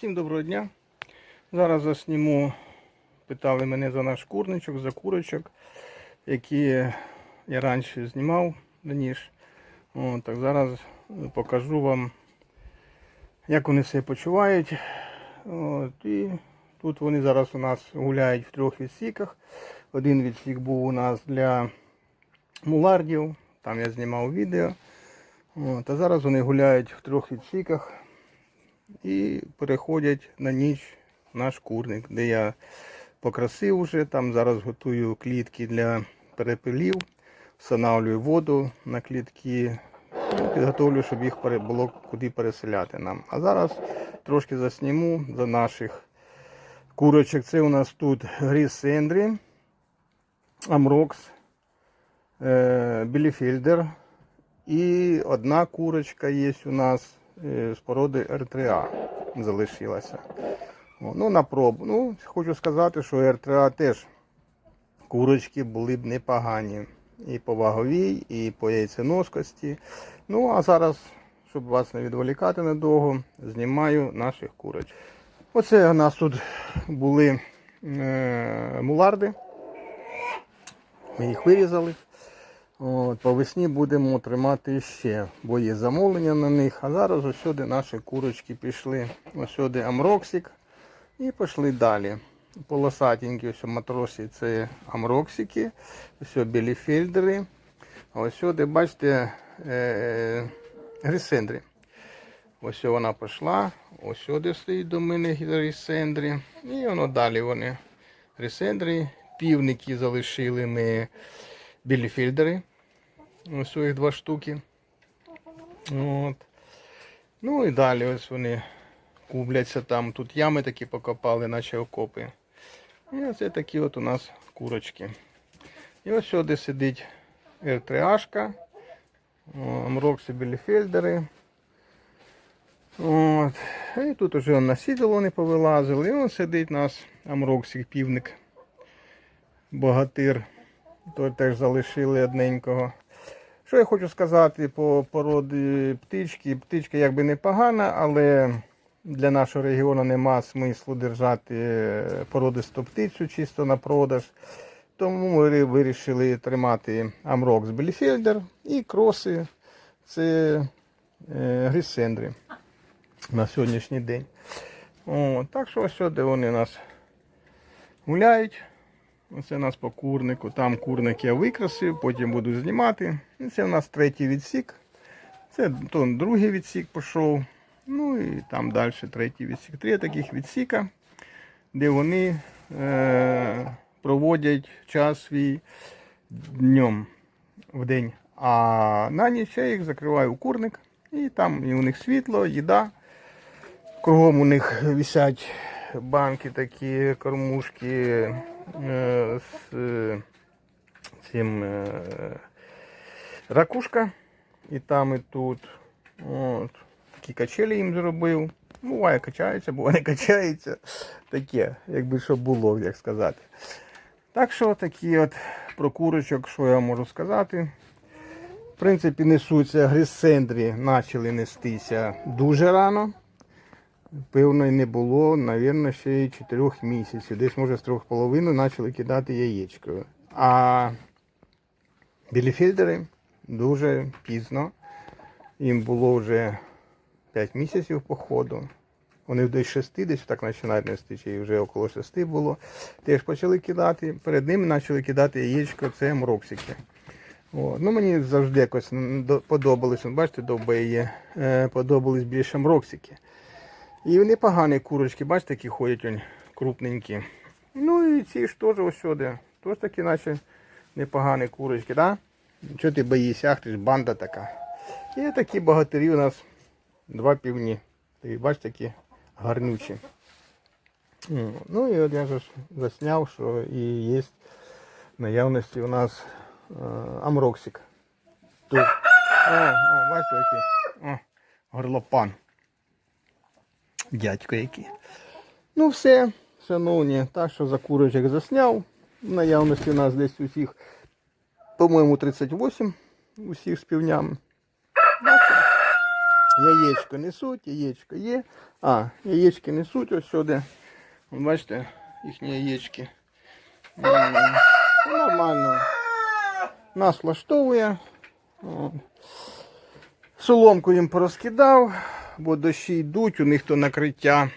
Всім доброго дня. Зараз засніму, питали мене за наш курничок, за курочок, які я раніше знімав раніше. От, так зараз покажу вам, як вони себе почувають. От, і тут вони зараз у нас гуляють в трьох відсіках. Один відсік був у нас для мулардів, там я знімав відео. От, а зараз вони гуляють в трьох відсіках і переходять на ніч в наш курник, де я покрасив уже. Там зараз готую клітки для перепилів, встановлюю воду на клітки, ну, підготовлю, щоб їх було куди переселяти нам. А зараз трошки засніму за наших курочок. Це у нас тут Гріс Сендрі, Амрокс, е, Біліфільдер. І одна курочка є у нас породи РТА залишилася. Ну, на пробу. Ну, хочу сказати, що РТА теж курочки були б непогані. І по ваговій, і по яйценоскості. Ну, а зараз, щоб вас не відволікати надовго, знімаю наших курочок. Оце у нас тут були е, муларди. Ми їх вирізали. От, по весні будемо тримати ще, бо є замовлення на них. А зараз ось сюди наші курочки пішли. Ось сюди амроксик і пішли далі. Полосатенькі ось матросі це амроксики, ось білі фельдери. А ось сюди, бачите, е, грисендрі. Ось вона пішла, ось сюди стоїть до мене грисендрі. І воно далі вони грисендрі. Півники залишили ми білі фільдери. Ось їх два штуки. От. Ну і далі ось вони кубляться там. Тут ями такі покопали, наче окопи. І оце такі от у нас курочки. І ось сюди сидить р Амрокси біліфельдери. От. І тут уже на сідало вони повилазили. І он сидить у нас Амроксик півник. Богатир. То теж залишили одненького. Що я хочу сказати по породі птички. Птичка якби непогана, але для нашого регіону нема смислу держати е, породисту птицю чисто на продаж. Тому ми вирішили тримати Амрокс Беліфельдер і кроси це е, Гріссендри на сьогоднішній день. О, так що ось сюди вони у нас гуляють. Оце у нас по курнику. Там курник я викрасив, потім буду знімати. І це у нас третій відсік. Це то другий відсік пішов. Ну і там далі третій відсік. Три таких відсіка, де вони е, проводять час свій днем в день. А на ніч я їх закриваю у курник. І там і у них світло, їда. Кругом у них висять банки такі, кормушки з е, цим е, ракушка. І там, і тут. От. Такі качелі їм зробив. Буває качається, буває не качається. Таке, якби що було, як сказати. Так що такі от про курочок, що я можу сказати. В принципі, несуться грисендрі, почали нестися дуже рано. Певно, не було, мабуть, ще й 4 місяців. Десь, може, з трьох половиною почали кидати яєчко. А біліфільдери дуже пізно. Їм було вже 5 місяців походу. Вони десь 6, десь так починають нести, чи вже около 6 було. Теж почали кидати. Перед ними почали кидати яєчко, це мроксики. Ну Мені завжди якось подобались, бачите, довбе є, е, подобались більше мроксики. І вони погані курочки, бачите, такі ходять вони крупненькі. Ну і ці ж теж ось сюди. Теж такі, наче непогані курочки? Да? Чого ти боїшся, ах ти ж банда така. І такі богатирі у нас два півні. Такі, бачите, такі гарнючі. Ну і от я ж засняв, що і є в наявності у нас е, амроксик. Тут. О, о, бачите, який. О, горлопан. Дядько який. Ну все, шановні, так що за курочок засняв. В наявності нас десь усіх, по-моєму, 38 усіх з півнями. Яєчко несуть, яєчко є. А, яєчки несуть ось сюди. Бачите, їхні яєчки. Нормально. Нас влаштовує. Соломку їм порозкидав, бо дощі йдуть, у них то накриття